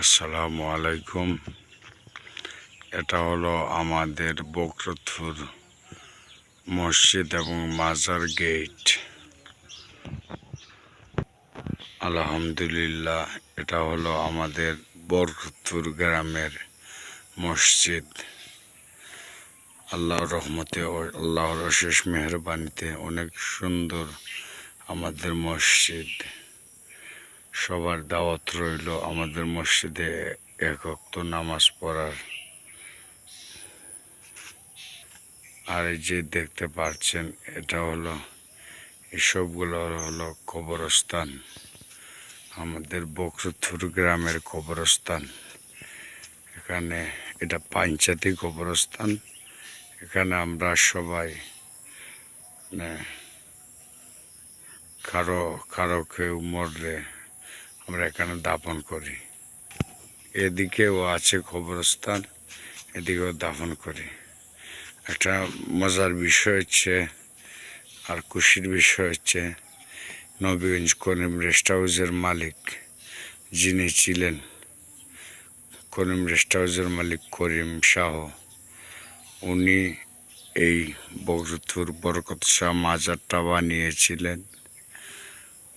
আসসালামু আলাইকুম। এটা হলো আমাদের বকরতুর মসজিদ এবং মাজার গেট। আলহামদুলিল্লাহ, এটা হলো আমাদের বরকতুর গ্রামের মসজিদ। আল্লাহর রহমতে আল্লাহর অশেষ মেহরবানিতে অনেক সুন্দর আমাদের মসজিদ। সবার দাওয়াত রইল আমাদের মসজিদে এক অক্ত নামাজ পড়ার। আর এই যে দেখতে পাচ্ছেন, এটা হলো এসবগুলো হলো কবরস্থান। আমাদের বকরথুর গ্রামের কবরস্থান। এখানে এটা পাঞ্চাতি কবরস্থান। এখানে আমরা সবাই মানে কারও কারও কেউ মরলে আমরা এখানে দাফন করি। এদিকেও আছে কবরস্থান, এদিকেও দাফন করি। একটা মজার বিষয় হচ্ছে, আর খুশির বিষয় হচ্ছে, নবীগঞ্জ করিম রেস্ট হাউসের মালিক যিনি ছিলেন, করিম রেস্ট হাউসের মালিক করিম শাহ, উনি এই বগরতুর বরকত শাহ মাজারটা বানিয়েছিলেন।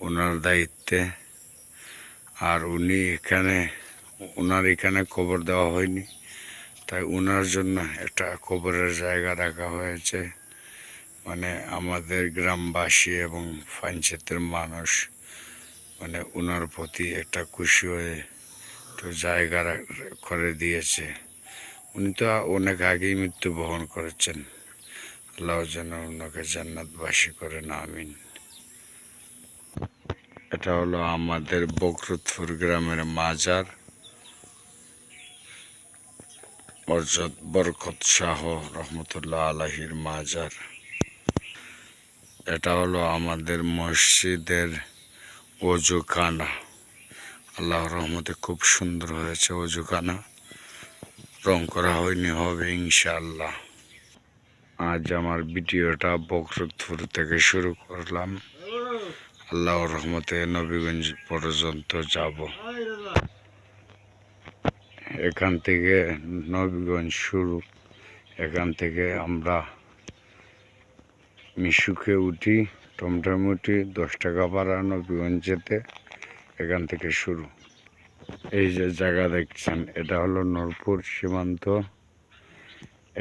ওনার দায়িত্বে আর উনি এখানে ওনার এখানে কবর দেওয়া হয়নি। তাই ওনার জন্য একটা কবরের জায়গা রাখা হয়েছে। মানে আমাদের গ্রামবাসী এবং পঞ্চায়েতের মানুষ মানে ওনার প্রতি একটা খুশি হয়ে তো জায়গা করে দিয়েছে। উনি তো অনেক আগেই মৃত্যুবরণ করেছেন। আল্লাহ যেন ওনাকে জান্নাতবাসী করেন আমিন। এটা হলো আমাদের বকরতপুর গ্রামের মাজার। মরজত বরকত শাহ রহমতুল্লাহ আলাহির মাজার। এটা হলো আমাদের মসজিদের অজুখানা। আল্লাহ রহমতে খুব সুন্দর হয়েছে অজুখানা। রং করা হয়নি, হবে ইনশাআল্লাহ। আজ আমার ভিডিওটা বকরতপুর থেকে শুরু করলাম। আল্লাহর রহমতে নবীগঞ্জ পর্যন্ত যাব। এখান থেকে নবীগঞ্জ শুরু। এখান থেকে আমরা মিশুকে উঠি টমটম উঠি দশ টাকা ভাড়া নবীগঞ্জ যেতে, এখান থেকে শুরু। এই যে জায়গা দেখছেন, এটা হলো নরপুর সীমান্ত।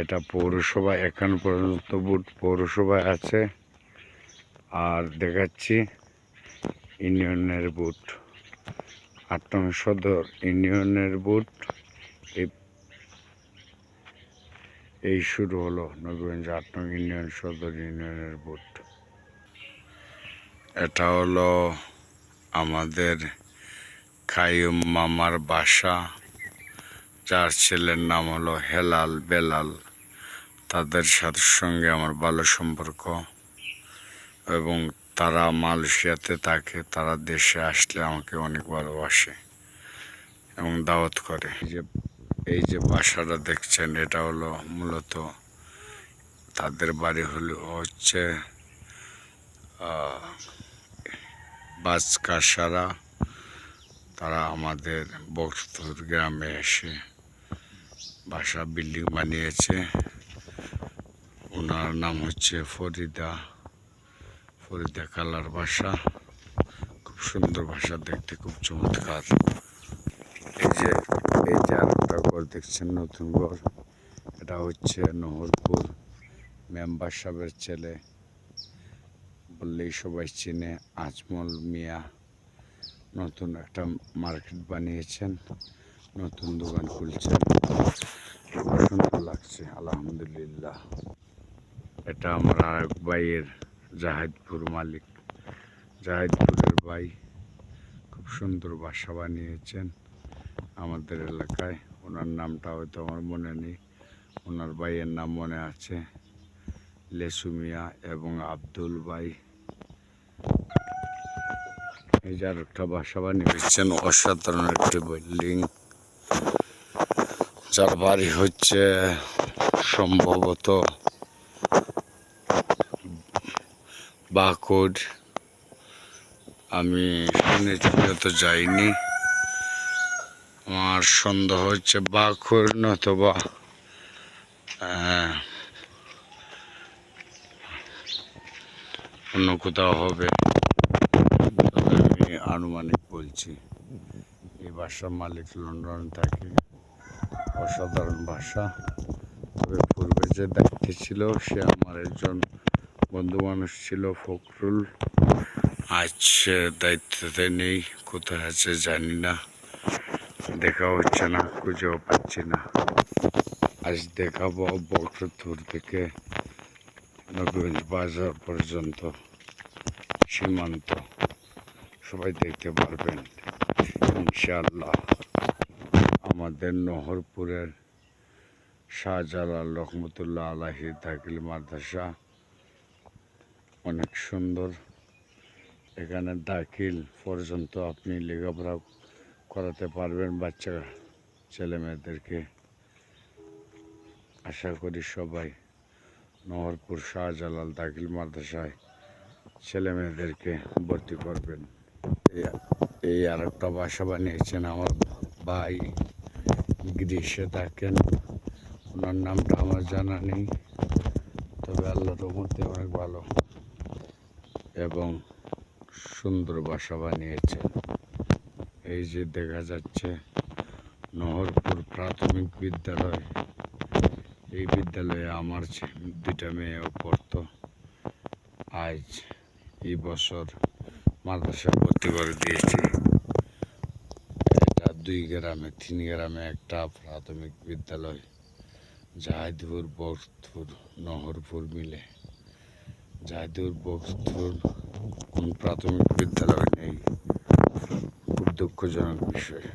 এটা পৌরসভা, এখন পর্যন্ত বুট পৌরসভায় আছে। আর দেখাচ্ছি ইউনিয়নের বুট আট নং সদর ইউনিয়নের বুট এই শুরু হলো নবীগঞ্জ আট নং ইউনিয়ন সদর ইউনিয়নের বুট এটা হলো আমাদের কাইম মামার বাসা। যার ছেলের নাম হলো হেলাল বেলাল। তাদের সাথে সঙ্গে আমার ভালো সম্পর্ক। এবং তারা মালয়েশিয়াতে থাকে, তারা দেশে আসলে আমাকে অনেক ভালোবাসে এবং দাওয়াত করে। যে, এই যে বাসাটা দেখছেন, এটা হলো মূলত তাদের বাড়ি হলো হচ্ছে বাজকাসারা তারা আমাদের বক্সপুর গ্রামে এসে বাসা বিল্ডিং বানিয়েছে। ওনার নাম হচ্ছে ফরিদা। ফরিদা কালার বাসা খুব সুন্দর বাসা দেখতে, খুব চমৎকার। এই যে এই যে আরেকটা ঘর দেখছেন, নতুন ঘর। এটা হচ্ছে নহরপুর। মেম্বার সাহেবের ছেলে। বললেই সবাই চিনে, আজমল মিয়া। নতুন একটা মার্কেট বানিয়েছেন, নতুন দোকান খুলছেন। খুব সুন্দর লাগছে, আলহামদুলিল্লাহ। এটা আমার আরেক ভাইয়ের জাহিদপুর মালিক। জাহিদপুরের ভাই খুব সুন্দর বাসা বানিয়েছেন আমাদের এলাকায়। ওনার নামটা হয়তো আমার মনে নেই। ওনার ভাইয়ের নাম মনে আছে লেসু মিয়া এবং আব্দুল ভাই। এই যে আর একটা বাসা বানিয়েছেন অসাধারণ একটি বিল্ডিং। যার বাড়ি হচ্ছে সম্ভবত বাকুড। আমি শুনেছি তো যাইনি। আমার সন্দেহ হচ্ছে বাখুর নতবা আহ, অন্য কোথাও হবে। আমি আনুমানিক বলছি এই বাসার মালিক লন্ডন থাকে। অসাধারণ ভাষা তবে পূর্বে যে দায়িত্বে ছিল সে আমার একজন বন্ধু মানুষ ছিল, ফখরুল। আজ দায়িত্বতে নেই, কোথায় আছে জানি না। দেখা হচ্ছে না, খুঁজেও পাচ্ছি না। আজ দেখাবো বক্রতুর থেকে নবীগঞ্জ বাজার পর্যন্ত। সীমান্ত। সবাই দেখতে পারবেন, ইনশাআল্লাহ। আমাদের নহরপুরের শাহজালাল রহমতুল্লাহ আলাহি দাখিল মাদ্রাসা অনেক সুন্দর। এখানে দাখিল পর্যন্ত আপনি লেখাপড়া করাতে পারবেন বাচ্চা ছেলে মেয়েদেরকে। আশা করি সবাই নহরপুর শাহজালাল দাখিল মাদ্রাসায় ছেলে মেয়েদেরকে ভর্তি করবেন। এই- আর একটা বাসা বানিয়েছেন আমার ভাই গ্রীষ্মে থাকেন। ওনার নামটা আমার জানা নেই। তবে আল্লাহর রহমতে অনেক ভালো। এবং সুন্দর বাসা বানিয়েছেন এই যে দেখা যাচ্ছে, নহরপুর প্রাথমিক বিদ্যালয়। এই বিদ্যালয়ে আমার দুইটা মেয়েও পড়তো। আজ এই বছর মাদ্রাসা ভর্তি করে দিয়েছি। এটা দুই গ্রামে, তিন গ্রামে একটা প্রাথমিক বিদ্যালয়। জাহিদপুর বক্তপুর নহরপুর মিলে। জাহিদপুর বক্তপুর কোন প্রাথমিক বিদ্যালয় নেই। খুব দুঃখজনক বিষয়।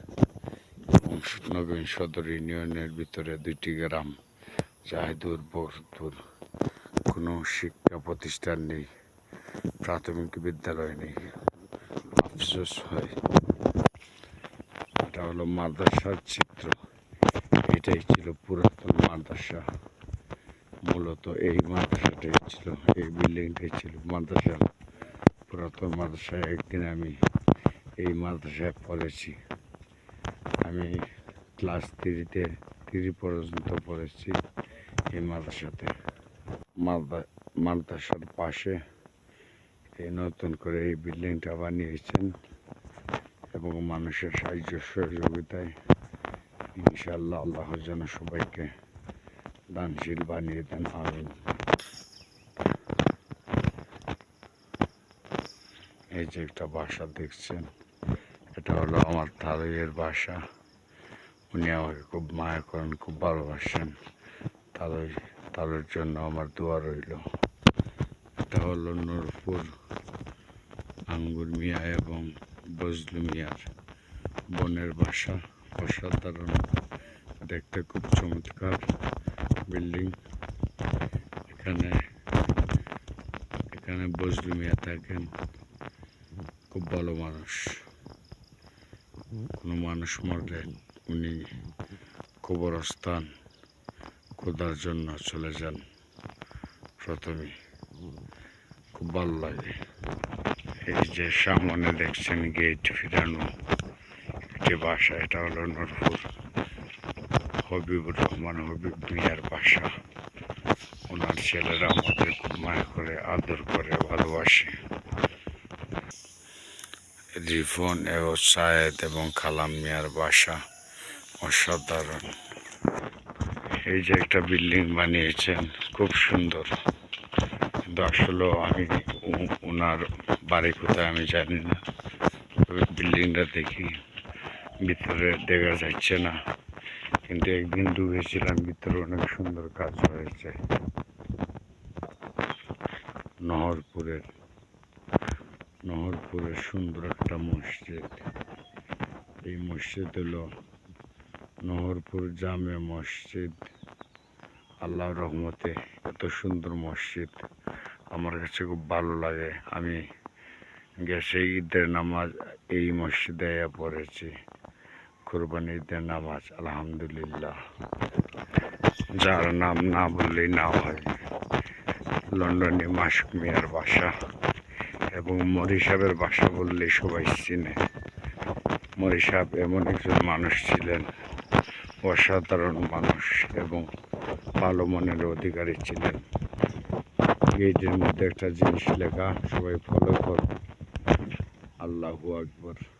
এবং নবীন সদর ইউনিয়নের ভিতরে দুইটি গ্রাম জাহিদুর বক্তপুর কোনো শিক্ষা প্রতিষ্ঠান নেই, প্রাথমিক বিদ্যালয় নেই। আফসোস হয়। এটা হলো মাদ্রাসার চিত্র। এটাই ছিল পুরাতন মাদ্রাসা। মূলত এই মাদ্রাসাটাই ছিল, এই বিল্ডিংটাই ছিল মাদ্রাসা। পুরাতন মাদ্রাসায় একদিন আমি এই মাদ্রাসায় পড়েছি। আমি ক্লাস থ্রিতে, থ্রি পর্যন্ত পড়েছি এই মাদ্রাসাতে। মাদ্রা- মাদ্রাসার পাশে এই নতুন করে এই বিল্ডিংটা বানিয়েছেন এবং মানুষের সাহায্য সহযোগিতায় ইনশাআল্লাহ, আল্লাহ যেন সবাইকে দানশীল বানিয়ে দেন আমিন এই যে একটা বাসা দেখছেন, এটা হলো আমার তালইয়ের বাসা। উনি আমাকে খুব মায়া করেন, খুব ভালোবাসেন। তালই, তালের জন্য আমার দোয়া রইল। এটা হলো নূরপুর আঙ্গুর মিয়া এবং বজলু মিয়ার বোনের বাসা, অসাধারণ। দেখতে খুব চমৎকার। বিল্ডিং এখানে এখানে বজলু মিয়া থাকেন খুব ভালো মানুষ। কোনো মানুষ মরলে উনি কবরস্থান খোদার জন্য চলে যান প্রথমে। খুব ভালো লাগে। এই যে সামনে দেখছেন গেট ফিরানো। এটি বাসা, এটা হলো নরপুর। হবিবুর রহমান হবিব মিয়ার বাসা। ওনার ছেলেরা আমাদের খুব মায়া করে, আদর করে, ভালোবাসে। রিফন ও সায়েদ এবং কালাম মিয়ার বাসা অসাধারণ। এই যে একটা বিল্ডিং বানিয়েছেন, খুব সুন্দর। কিন্তু আসলে আমি ওনার বাড়ি কোথায় আমি জানি না। তবে বিল্ডিংটা দেখি, ভিতরে দেখা যাচ্ছে না। কিন্তু একদিন ঢুকেছিলাম ভিতরে অনেক সুন্দর কাজ হয়েছে। নহরপুরের নহরপুরের সুন্দর একটা মসজিদ। এই মসজিদ হলো নহরপুর জামে মসজিদ। আল্লাহ রহমতে এত সুন্দর মসজিদ। আমার কাছে খুব ভালো লাগে। আমি গেছে ঈদের নামাজ এই মসজিদে পড়েছি। কোরবানি ঈদের নামাজ, আলহামদুলিল্লাহ। যার নাম না বললেই না হয়। লন্ডনে মাসুক মিয়ার বাসা এবং মরি সাহেবের বাসা বললেই সবাই চিনে। মরি সাহেব এমন একজন মানুষ ছিলেন, অসাধারণ মানুষ এবং ভালো মনের অধিকারী ছিলেন। গেটের মধ্যে একটা জিনিস লেখা, সবাই ফলো কর। আল্লাহু আকবর।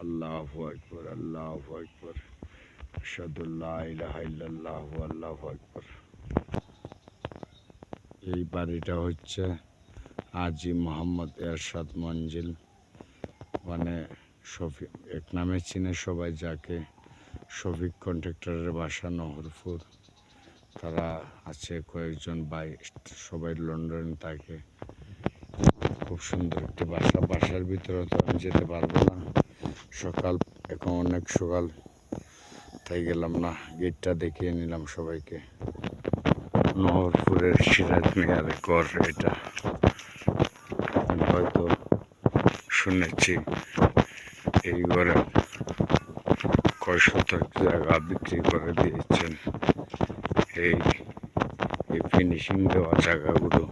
আল্লাহু আকবর আল্লাহু আকবর। আল্লাহু আকবর। এই বাড়িটা হচ্ছে আজি মোহাম্মদ এরশাদ মঞ্জিল। মানে শফিক এক নামে চিনে সবাই যাকে। শফিক কন্ট্রাক্টরের বাসা নহরপুর। তারা আছে কয়েকজন ভাই, সবাই লন্ডনে থাকে। খুব সুন্দর একটি বাসা। বাসার ভিতরে তো আমি যেতে পারব না। সকাল, এখন অনেক সকাল। তাই গেলাম না, গেটটা দেখিয়ে নিলাম সবাইকে। নহরপুরের সিরাজ মিয়ার ঘর এটা। হয়তো শুনেছি, এই ঘরে কয় শতক জায়গা বিক্রি করে দিয়েছেন। এই এই ফিনিশিং দেওয়া জায়গাগুলো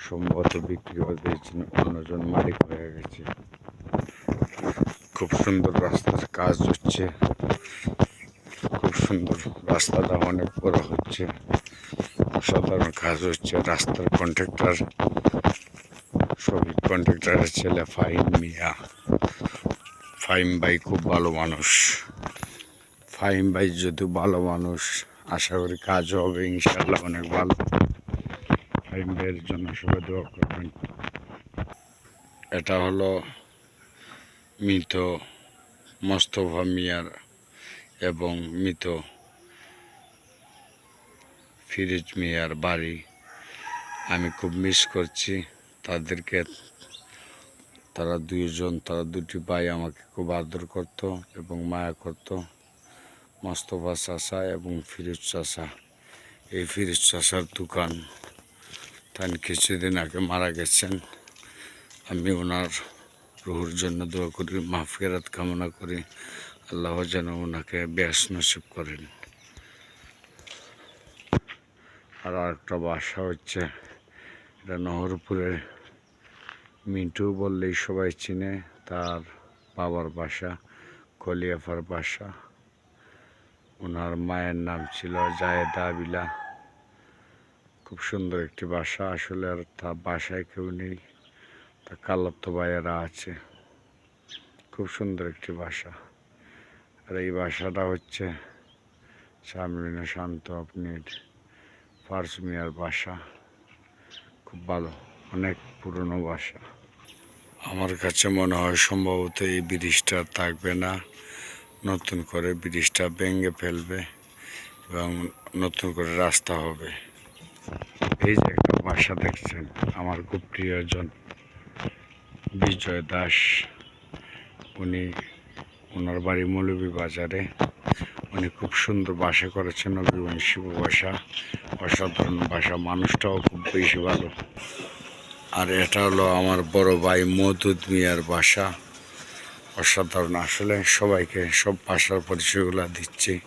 সম্ভবত বিক্রি করে দিয়েছেন, অন্যজন মালিক হয়ে গেছে। খুব সুন্দর রাস্তার কাজ হচ্ছে। খুব সুন্দর রাস্তাটা অনেক বড় হচ্ছে। অসাধারণ কাজ হচ্ছে। রাস্তার কন্ট্রাক্টর শ্রমিক কন্ট্রাক্টরের ছেলে ফাহিম মিয়া। ফাইম ভাই খুব ভালো মানুষ। ফাইম ভাই যদি ভালো মানুষ, আশা করি কাজও হবে ইনশাল্লাহ অনেক ভালো। ফাইম ভাইয়ের জন্য সবাই দোয়া করবেন। এটা হলো মৃত মোস্তফা মিয়ার এবং মৃত ফিরিজ মিয়ার বাড়ি। আমি খুব মিস করছি। তাদেরকে তারা দুইজন, তারা দুটি ভাই আমাকে খুব আদর করত এবং মায়া করত। মোস্তফা চাষা এবং ফিরোজ চাষা এই ফিরোজ চাষার দোকান তান কিছুদিন আগে মারা গেছেন। আমি ওনার রুহুর জন্য দোয়া করি, মাফেরাত কামনা করি। আল্লাহ যেন ওনাকে ব্যাস নসিব করেন। আর একটা বাসা হচ্ছে, এটা নহরপুরের মিন্টু বললেই সবাই চিনে, তার বাবার বাসা কলিয়াফার বাসা ওনার মায়ের নাম ছিল জায়েদা আবিলা। খুব সুন্দর একটি বাসা আসলে আর তার বাসায় কেউ নেই। তা কালাপ্ত ভাইয়েরা আছে। খুব সুন্দর একটি বাসা আর এই বাসাটা হচ্ছে সামরিনা শান্ত আপনির ফার্স মিয়ার বাসা খুব ভালো, অনেক পুরনো বাসা আমার কাছে মনে হয় সম্ভবত এই ব্রিজটা থাকবে না। নতুন করে ব্রিজটা ভেঙে ফেলবে এবং নতুন করে রাস্তা হবে। এই যে একটা বাসা দেখছেন, আমার খুব প্রিয়জন। বিজয় দাস। উনি ওনার বাড়ি মৌলভী বাজারে উনি খুব সুন্দর বাসা করেছেন অভিবংশী বাসা অসাধারণ বাসা মানুষটাও খুব বেশি ভালো। আর এটা হলো আমার বড় ভাই মধুদ মিয়ার বাসা অসাধারণ। আসলে সবাইকে সব ভাষার পরিচয়গুলো দিচ্ছি।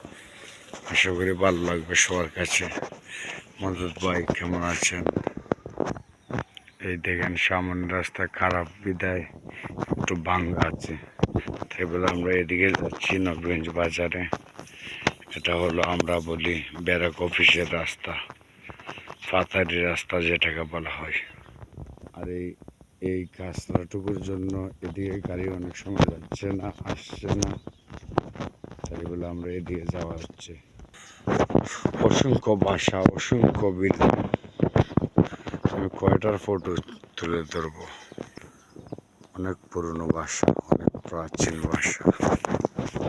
আশা করি ভালো লাগবে সবার কাছে। মধুদ ভাই, কেমন আছেন? এই দেখেন সামনে রাস্তা খারাপ, বিদায়। একটু ভাঙ্গা আছে। তাই বলে আমরা এদিকে যাচ্ছি নবগঞ্জ বাজারে। এটা হলো আমরা বলি ব্যারাক অফিসের রাস্তা। পাতারি রাস্তা যেটাকে বলা হয়। আর এই এই কাজটাটুকুর জন্য এদিকে গাড়ি অনেক সময় যাচ্ছে না, আসছে না। তাই বলে আমরা এদিকে যাওয়া হচ্ছে। অসংখ্য বাসা, অসংখ্য আমি কয়টার ফটো তুলে ধরবো? অনেক পুরনো বাসা অনেক প্রাচীন বাসা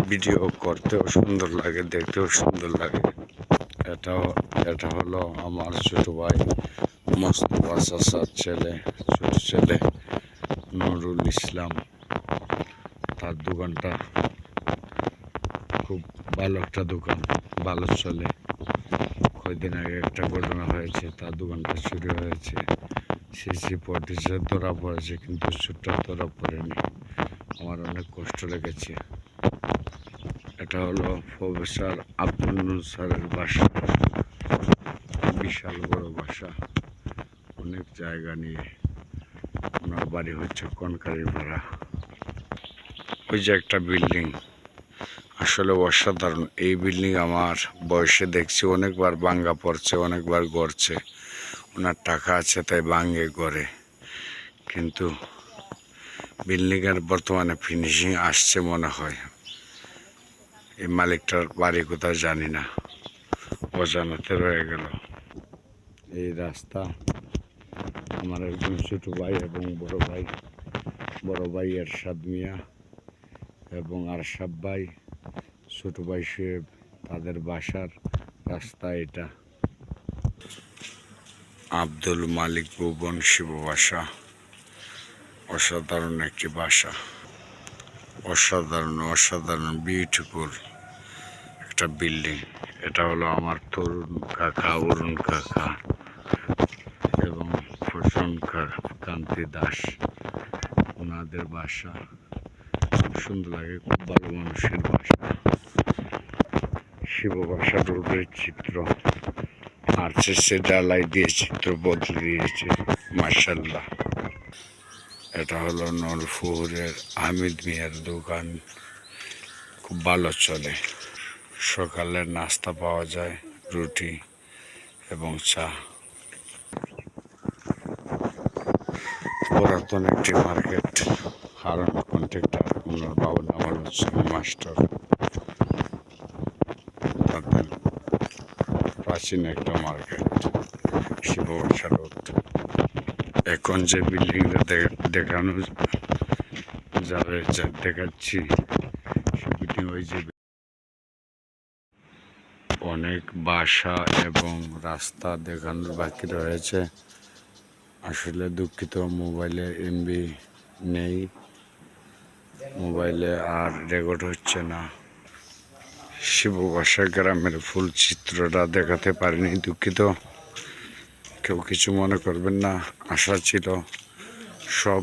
ভিডিও করতেও সুন্দর লাগে, দেখতেও সুন্দর লাগে। এটাও এটা হলো আমার ছোট ভাই মোস্তফা চাচার ছেলে, ছোট ছেলে, নুরুল ইসলাম। তার দোকানটা খুব ভালো একটা দোকান, ভালো চলে। কয়েকদিন আগে একটা ঘটনা হয়েছে, তার দোকানটা চুরি হয়েছে। সিসি পটিসে ধরা পড়েছে, কিন্তু চুরটা ধরা পড়েনি। আমার অনেক কষ্ট লেগেছে। এটা হলো প্রফেসর আব্দুল স্যারের বাসা। বিশাল বড় বাসা। অনেক জায়গা নিয়ে ওনার বাড়ি হচ্ছে কনকারি ভাড়া ওই যে একটা বিল্ডিং। আসলে অসাধারণ। এই বিল্ডিং আমার বয়সে দেখছি, অনেকবার ভাঙ্গা পড়ছে, অনেকবার গড়ছে। ওনার টাকা আছে, তাই ভাঙ্গে গড়ে কিন্তু বিল্ডিংয়ের বর্তমানে ফিনিশিং আসছে মনে হয়। এই মালিকটার বাড়ি কোথাও জানি না। অজানাতে রয়ে গেল। এই রাস্তা আমার একজন ছোট ভাই এবং বড় ভাই। বড় ভাই এরশাদ মিয়া এবং আরশাদ ভাই। ছোট ভাই শুয়েব তাদের বাসার রাস্তা এটা। আব্দুল মালিক ভুবন শিব বাসা অসাধারণ একটি বাসা অসাধারণ অসাধারণ বিউটিফুল একটা বিল্ডিং এটা হলো আমার তরুণ কাকা, অরুণ কাকা এবং ফসন কান্তি দাস। ওনাদের বাসা খুব সুন্দর লাগে, খুব ভালো মানুষের বাসা শিব বাসা রোডের চিত্র। আর সে ডালাই দিয়ে চিত্র বদলে দিয়েছে মার্শাল্লাহ এটা হলো নলফুরের হামিদ মিয়ার দোকান। খুব ভালো চলে। সকালের নাস্তা পাওয়া যায়, রুটি এবং চা। পুরাতন একটি মার্কেট, হারন কন্ট্রাক্টর ওনার বাবার নাম মাস্টার। প্রাচীন একটা মার্কেট শিববাসা রোড এখন যে বিল্ডিংটা দেখানো যাবে, যা দেখাচ্ছি বিল্ডিং ওই যে অনেক বাসা এবং রাস্তা দেখানোর বাকি রয়েছে। আসলে দুঃখিত, মোবাইলে এমবি নেই। মোবাইলে আর রেকর্ড হচ্ছে না। শিববাসা গ্রামের ফুল চিত্রটা দেখাতে পারিনি, দুঃখিত। কেউ কিছু মনে করবেন না, আশা ছিল সব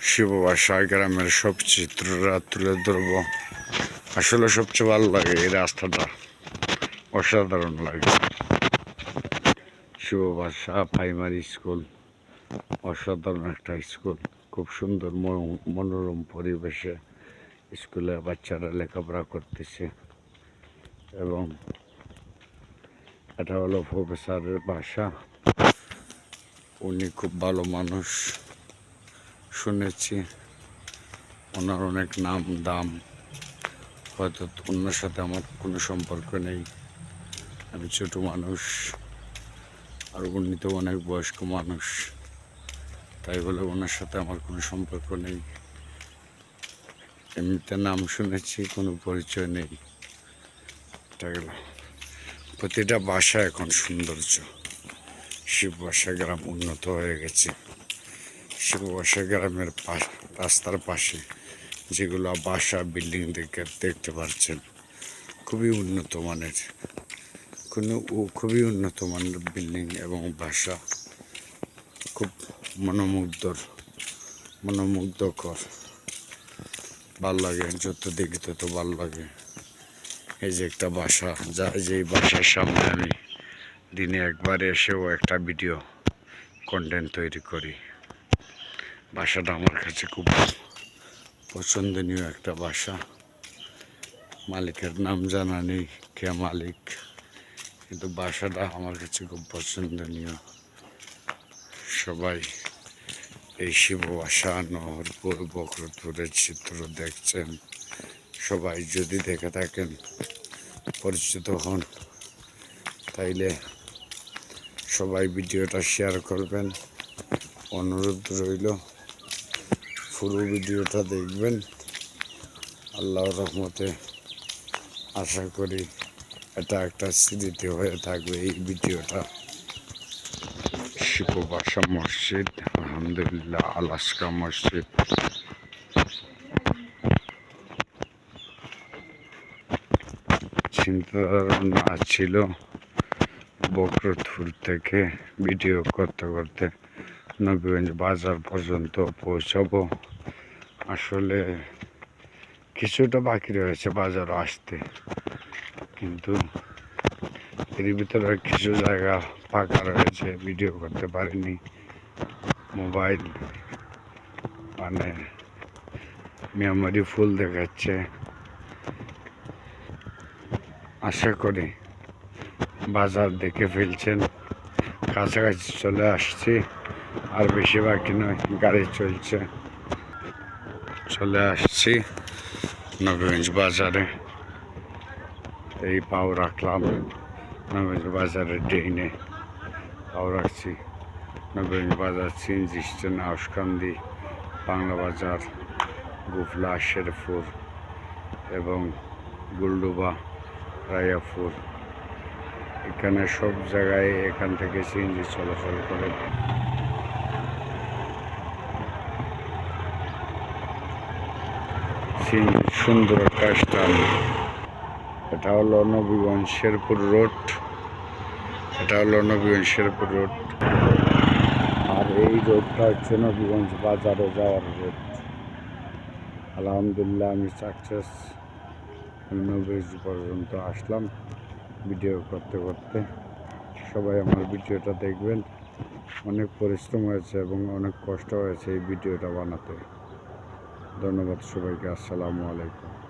শিব শিববাসা গ্রামের সব চিত্রটা তুলে ধরব। আসলে সবচেয়ে ভালো লাগে এই রাস্তাটা, অসাধারণ লাগে। শিব শিববাসা প্রাইমারি স্কুল, অসাধারণ একটা স্কুল, খুব সুন্দর মনো- মনোরম পরিবেশে। স্কুলে বাচ্চারা লেখাপড়া করতেছে এবং এটা হলো প্রফেসরের বাসা উনি খুব ভালো মানুষ, শুনেছি। ওনার অনেক নাম, দাম। হয়তো অন্যর সাথে আমার কোনো সম্পর্ক নেই। আমি ছোট মানুষ আর উনি তো অনেক বয়স্ক মানুষ। তাই বলে ওনার সাথে আমার কোনো সম্পর্ক নেই। এমনিতে নাম শুনেছি, কোনো পরিচয় নেই। প্রতিটা বাসা এখন সৌন্দর্য। শিববাসা গ্রাম উন্নত হয়ে গেছে। শিববাসা গ্রামের পাশ, রাস্তার পাশে যেগুলো বাসা বিল্ডিং দেখে দেখতে পাচ্ছেন, খুবই উন্নত মানের। কোনো খুবই উন্নত মানের বিল্ডিং এবং বাসা খুব মনোমুগ্ধর, মনোমুগ্ধকর। ভালো লাগে যত দেখি তত ভালো লাগে এই যে একটা বাসা, যা যেই বাসার সামনে আমি দিনে একবার এসেও একটা ভিডিও কন্টেন্ট তৈরি করি। বাসাটা আমার কাছে খুব পছন্দনীয় একটা বাসা। মালিকের নাম জানা নেই, কে মালিক, কিন্তু বাসাটা আমার কাছে খুব পছন্দনীয়। সবাই এই শিব বাসা নহরপুর বকরপুরের চিত্র দেখছেন। সবাই যদি দেখে থাকেন, পরিচিত হন, তাইলে সবাই ভিডিওটা শেয়ার করবেন। অনুরোধ রইল, পুরো ভিডিওটা দেখবেন। আল্লাহর রহমতে আশা করি এটা একটা স্মৃতি হয়ে থাকবে এই ভিডিওটা। শিববাসা মসজিদ, আলহামদুলিল্লাহ, আলাস্কা মসজিদ। চিন্তাধারণা ছিল বকরতুর থেকে ভিডিও করতে করতে নবীগঞ্জ বাজার পর্যন্ত পৌঁছাবো। আসলে কিছুটা বাকি রয়েছে বাজার আসতে। কিন্তু এর ভিতরে কিছু জায়গা ফাঁকা রয়েছে ভিডিও করতে পারিনি মোবাইল মানে মিয়ামারি ফুল দেখাচ্ছে। আশা করি বাজার দেখে ফেলছেন। কাছাকাছি চলে আসছি, আর বেশি বাকি নয়, গাড়ি চলছে। চলে আসছি নবীগঞ্জ বাজারে। এই পাও রাখলাম নবীগঞ্জ বাজারের ড্রেনে পাও রাখছি। নবীগঞ্জ বাজার সিএনজি স্ট্যান্ড আউসকান্দি বাংলা বাজার, গুফলা, শেরপুর এবং গুলডুবা, রায়াপুর। এখানে সব জায়গায় এখান থেকে সিএনজি চলাচল করে। সুন্দর একটা স্থান। এটা হলো নবীগঞ্জ শেরপুর রোড। এটা হলো নবীগঞ্জ শেরপুর রোড। আর এই রোডটা হচ্ছে নবীগঞ্জ বাজারে যাওয়ার রোড। আলহামদুলিল্লাহ আমি সাকসেস নবীগঞ্জ পর্যন্ত আসলাম ভিডিও করতে করতে। সবাই আমার ভিডিওটা দেখবেন। অনেক পরিশ্রম হয়েছে এবং অনেক কষ্ট হয়েছে এই ভিডিওটা বানাতে। ধন্যবাদ সবাইকে। আসসালামু আলাইকুম।